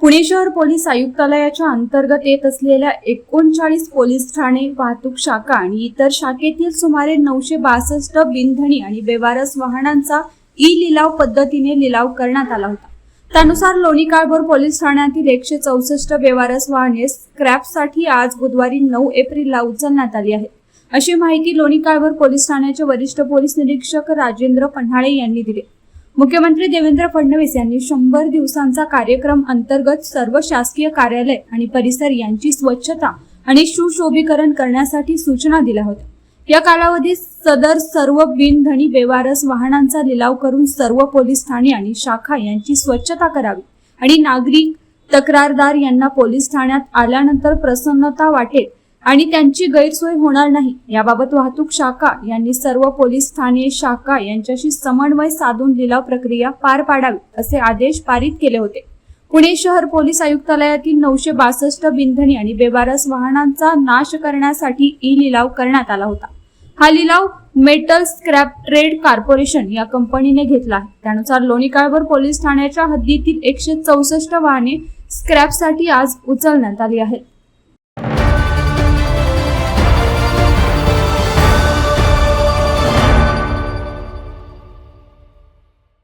पुणे शहर पोलीस आयुक्तालयाच्या अंतर्गत येत असलेल्या एकोणचाळीस पोलीस ठाणे वाहतूक शाखा आणि इतर शाखेतील सुमारे नऊशे बासष्ट बिनधणी आणि बेवारस वाहनांचा ई लिलाव पद्धतीने लिलाव करण्यात आला होता. त्यानुसार लोणी काळभोर पोलीस ठाण्यातील एकशे चौसष्ट बेवारस वाहने स्क्रॅपसाठी आज बुधवारी नऊ एप्रिलला उचलण्यात आली आहेत. अशी माहिती लोणी काळभोर पोलीस ठाण्याचे वरिष्ठ पोलीस निरीक्षक राजेंद्र पन्हाळे यांनी दिली. मुख्यमंत्री देवेंद्र फडणवीस यांनी शंभर दिवसांचा कार्यक्रम अंतर्गत सर्व शासकीय कार्यालय आणि परिसर यांची स्वच्छता आणि सुशोभीकरण करण्यासाठी सूचना दिल्या होत्या. या कालावधीत सदर सर्व बिनधणी बेवारस वाहनांचा लिलाव करून सर्व पोलीस ठाणे आणि शाखा यांची स्वच्छता करावी आणि नागरिक तक्रारदार यांना पोलीस ठाण्यात आल्यानंतर प्रसन्नता वाटेल आणि त्यांची गैरसोय होणार नाही. याबाबत वाहतूक शाखा यांनी सर्व पोलीस ठाणे शाखा यांच्याशी समन्वय साधून लिलाव प्रक्रिया पार पाडावी असे आदेश पारित केले होते. पुणे शहर पोलीस आयुक्तालयातील नऊशे बासष्ट बिनधणी आणि बेबारस वाहनांचा नाश करण्यासाठी ई लिलाव करण्यात आला होता. हा लिलाव मेटल स्क्रॅप ट्रेड कॉर्पोरेशन या कंपनीने घेतला आहे. त्यानुसार लोणी काळभर पोलीस ठाण्याच्या हद्दीतील एकशे चौसष्ट वाहने स्क्रॅपसाठी आज उचलण्यात आली आहेत.